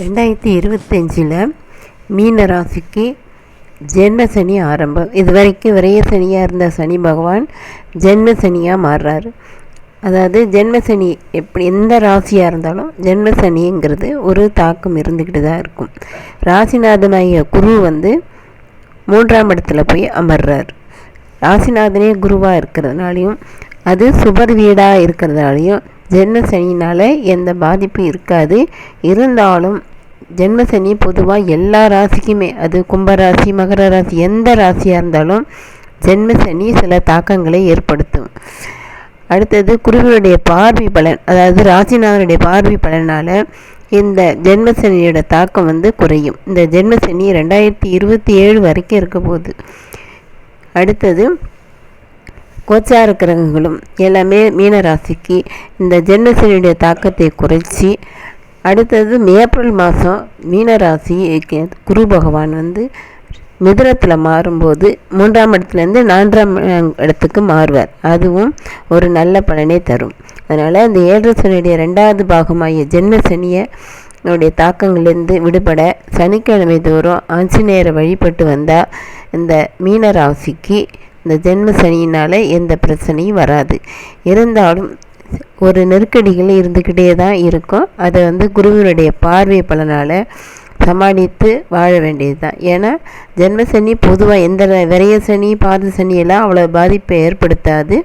ரெண்டாயிரத்தி இருபத்தஞ்சில் மீன ராசிக்கு ஜென்ம சனி ஆரம்பம். இது வரைக்கும் விரைய சனியாக இருந்த சனி பகவான் ஜென்ம சனியாக மாறுறாரு. அதாவது ஜென்ம சனி எப்படி எந்த ராசியாக இருந்தாலும் ஜென்ம சனிங்கிறது ஒரு தாக்கம் இருந்துக்கிட்டு தான் இருக்கும். ராசிநாதனாகிய குரு வந்து மூன்றாம் இடத்துல போய் அமர்றார். ராசிநாதனே குருவாக இருக்கிறதுனாலையும் அது சுபர் வீடாக இருக்கிறதுனாலையும் ஜென்ம சனினால் எந்த பாதிப்பும் இருக்காது. இருந்தாலும் ஜென்ம சனி பொதுவாக எல்லா ராசிக்குமே அது கும்பராசி மகர ராசி எந்த ராசியாக இருந்தாலும் ஜென்ம சனி சில தாக்கங்களை ஏற்படுத்தும். அடுத்தது குருவினுடைய பார்வை பலன் அதாவது ராசிநாதனுடைய பார்வை பலனால் இந்த ஜென்மசனியோட தாக்கம் வந்து குறையும். இந்த ஜென்மசனி ரெண்டாயிரத்தி இருபத்தி ஏழு வரைக்கும் இருக்க போகுது. அடுத்தது கோச்சார கிரகங்களும் எல்லாமே மீன ராசிக்கு இந்த ஜென்மசனியுடைய தாக்கத்தை குறைச்சி அடுத்தது ஏப்ரல் மாதம் மீன ராசி குரு பகவான் வந்து மிதுரத்தில் மாறும்போது மூன்றாம் இடத்துலேருந்து நான்காம் இடத்துக்கு மாறுவார். அதுவும் ஒரு நல்ல பலனை தரும். அதனால் அந்த ஏழரை சனியுடைய ரெண்டாவது பாகமாகிய ஜென்ம சனியை தாக்கங்கள்லேருந்து விடுபட சனிக்கிழமை தோறும் ஆஞ்சநேயரை வழிபட்டு வந்தால் இந்த மீன ராசிக்கு இந்த ஜென்ம சனியினால் எந்த பிரச்சனையும் வராது. இருந்தாலும் ஒரு நெருக்கடிகள் இருந்துக்கிட்டே தான் இருக்கும். அதை வந்து குருவினுடைய பார்வை பலனால் சமாளித்து வாழ வேண்டியது தான். ஏன்னா ஜென்ம சனி பொதுவாக எந்த விரைய சனி பாத சனியெல்லாம் அவ்வளோ பாதிப்பை ஏற்படுத்தாது.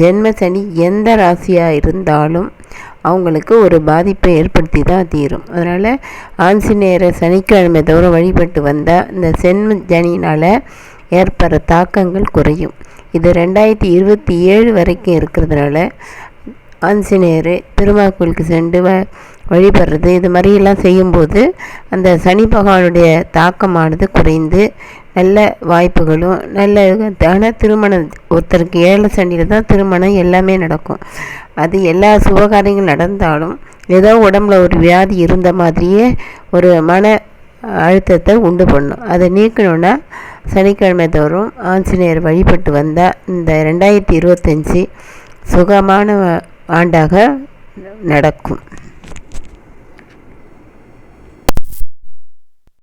ஜென்ம சனி எந்த ராசியாக இருந்தாலும் அவங்களுக்கு ஒரு பாதிப்பை ஏற்படுத்தி தான் தீரும். அதனால் ஆஞ்சநேயரை சனிக்கிழமை தவிர வழிபட்டு வந்தால் இந்த சென்ம ஜனினால் ஏற்படுற தாக்கங்கள் குறையும். இது ரெண்டாயிரத்தி இருபத்தி ஏழு வரைக்கும் இருக்கிறதுனால ஆஞ்சநேயர் திருமா கோயிலுக்கு சென்று வ வழிபடுறது இது மாதிரியெல்லாம் செய்யும்போது அந்த சனி பகவானுடைய தாக்கமானது குறைந்து நல்ல வாய்ப்புகளும் நல்ல ஆனால் திருமணம் ஒருத்தருக்கு ஏழை சனியில் தான் திருமணம் எல்லாமே நடக்கும். அது எல்லா சுபகாரியங்கள் நடந்தாலும் ஏதோ உடம்புல ஒரு வியாதி இருந்த மாதிரியே ஒரு மன அழுத்தத்தை உண்டு பண்ணும். அதை நீக்கணுன்னா சனிக்கிழமை தோறும் ஆஞ்சநேயர் வழிபட்டு வந்தால் இந்த ரெண்டாயிரத்தி இருபத்தஞ்சி சுகமான ஆண்டாக நடக்கும்.